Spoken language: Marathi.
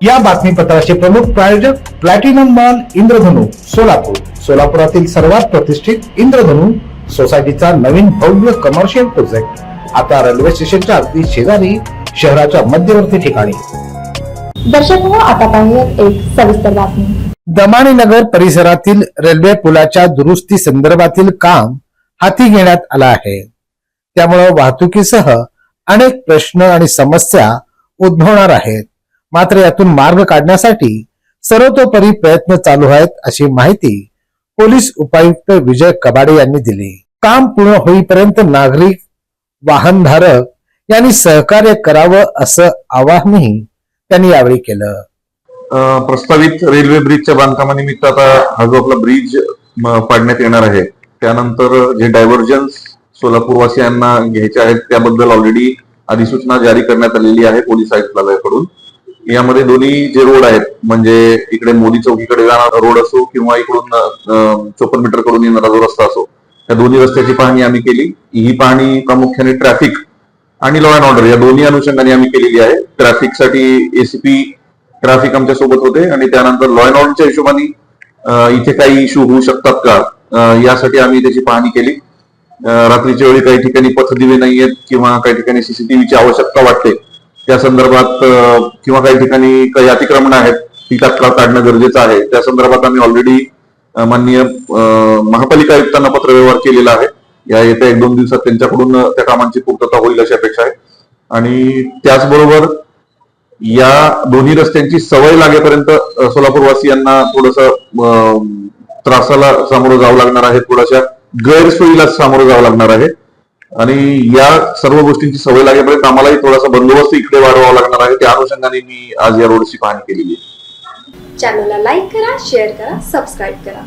या बातमीपत्राचे प्रमुख प्रायोजक प्लॅटिनम मॉल इंद्रधनु सोलापूर. सोलापुरातील सर्वात प्रतिष्ठित इंद्रधनु सोसायटीचा नवीन भव्य कमर्शियल प्रोजेक्ट आता रेल्वे स्टेशनच्या अगदी शेजारी शहराच्या मध्यवर्ती ठिकाणी. दर्शक आता पाहूयात एक सविस्तर बातमी. दमाणी नगर परिसरातील रेल्वे पुलाच्या दुरुस्ती संदर्भातील काम हाती घेण्यात आलं आहे. त्यामुळे वाहतुकीसह अनेक प्रश्न आणि समस्या उद्भवणार आहेत. मात्र यातून मार्ग काढण्यासाठी सर्वतोपरी प्रयत्न चालू आहेत अशी माहिती पोलीस उपायुक्त विजय कबाडे यांनी दिली. काम पूर्ण होईपर्यंत नागरिक वाहनधारक यांनी सहकार्य करावं असं आवाहनही त्यांनी यावेळी केलं. प्रस्तावित रेल्वे ब्रिजच्या बांधकामानिमित्त आता हा जो आपला ब्रिज पाडण्यात येणार आहे त्यानंतर जे डायव्हर्जन्स सोलापूरवासियांना घ्यायचे आहेत त्याबद्दल ऑलरेडी अधिसूचना जारी करण्यात आलेली आहे पोलीस आयुक्तालयाकडून. यामध्ये दोन्ही जे रोड आहेत म्हणजे इकडे मोदी चौकीकडे जाणारा रोड असो किंवा इकडून चोपन्न मीटरकडून येणारा जो रस्ता असो त्या दोन्ही रस्त्याची पाहणी आम्ही केली. ही पाहणी प्रामुख्याने ट्रॅफिक आणि लॉ अँड ऑर्डर या दोन्ही अनुषंगाने आम्ही केलेली आहे. ट्रॅफिकसाठी एसीपी ट्रॅफिक आमच्यासोबत होते आणि त्यानंतर लॉ अँड ऑर्डरच्या हिशोबाने इथे काही इश्यू होऊ शकतात का? यासाठी आम्ही त्याची पाहणी केली. रात्रीच्या वेळी काही ठिकाणी पथदिवे नाहीयेत किंवा काही ठिकाणी सीसीटीव्हीची आवश्यकता वाटते त्या संदर्भात किंवा काही ठिकाणी काही अतिक्रमण आहेत ती तात्काळ काढणं गरजेचं आहे. त्या संदर्भात आम्ही ऑलरेडी माननीय महापालिका आयुक्तांना पत्रव्यवहार केलेला आहे. या येत्या एक दोन दिवसात त्यांच्याकडून त्या कामांची पूर्तता होईल अशी अपेक्षा आहे. आणि त्याचबरोबर या दोन्ही रस्त्यांची सवय लागेपर्यंत सोलापूरवासियांना थोडस त्रासाला सामोरं जावं लागणार आहे थोड्याशा गैरसोयीला सामोरं जावं लागणार आहे. आणि या सर्व गोष्टींची सवय लागेपर्यंत आम्हालाही थोडासा बंदोबस्त इकडे वाढवावा लागणार आहे. त्या अनुषंगाने मी आज या रोडची पाहणी केलेली आहे. चॅनलला लाईक करा शेअर करा सबस्क्राईब करा.